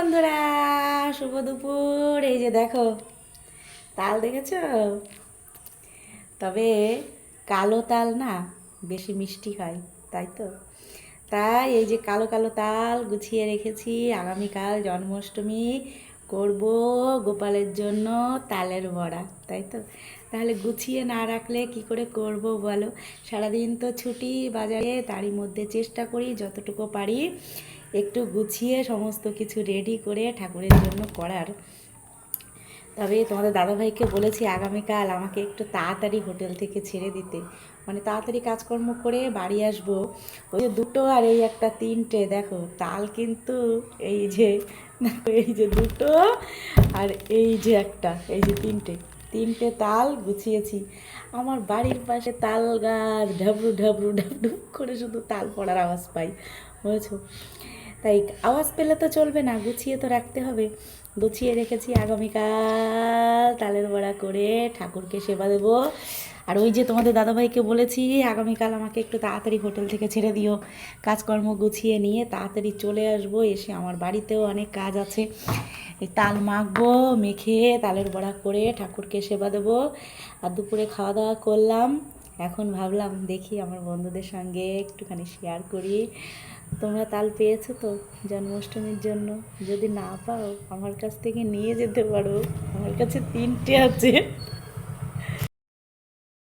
বন্ধুরা শুভ দুপুর, এই যে দেখো, তাল দেখেছ? তবে কালো তাল না বেশি মিষ্টি হয়, তাই তো? তাই এই যে কালো কালো তাল গুছিয়ে রেখেছি, আগামীকাল জন্মাষ্টমী করব গোপালের জন্য তালের বড়া, তাই তো? তাহলে গুছিয়ে না রাখলে কি করে করব বলো? সারাদিন তো ছুটি বাজারে, তারই মধ্যে চেষ্টা করি যতটুকু পারি একটু গুছিয়ে সমস্ত কিছু রেডি করে ঠাকুরের জন্য করার। তবে তোমাদের দাদাভাইকে বলেছি আগামীকাল আমাকে একটু তাড়াতাড়ি হোটেল থেকে ছেড়ে দিতে। মানে তাড়াতাড়ি কাজকর্ম করে বাড়ি আসব। ওই দুটো আর এই একটা তিনটে, দেখো, তাল কিন্তু এই যে এই যে দুটো আর এই যে একটা, এই যে তিনটে। তিনটে তাল গুছিয়েছি। আমার বাড়ির পাশে তাল গাছ, ঢাবড়ু ঢাবড়ু ঢাবড়ু করে শুধু তাল পড়ার আওয়াজ পাই, বুঝেছ? তাই আওয়াজ পেলে তো চলবে না, গুছিয়ে তো রাখতে হবে। গুছিয়ে রেখেছি আগামীকাল তালের বড়া করে, ঠাকুরকে সেবা দেবো। আর ওই যে তোমাদের দাদাভাইকে বলেছি, আগামীকাল আমাকে একটু তাড়াতাড়ি হোটেল থেকে ছেড়ে দিও। কাজকর্ম গুছিয়ে নিয়ে তাড়াতাড়ি চলে আসব, এসে আমার বাড়িতেও অনেক কাজ আছে। তাল মাখবো, মেখে তালের বড়া করে ঠাকুরকে সেবা দেবো। আর দুপুরে খাওয়া দাওয়া করলাম। এখন ভাবলাম দেখি আমার বন্ধুদের সঙ্গে একটুখানি শেয়ার করি। তোমরা তাল পেয়েছ তো জন্মাষ্টমীর জন্য? যদি না পাও, আমার কাছ থেকে নিয়ে যেতে পারো। আমার কাছে তিনটে আছে।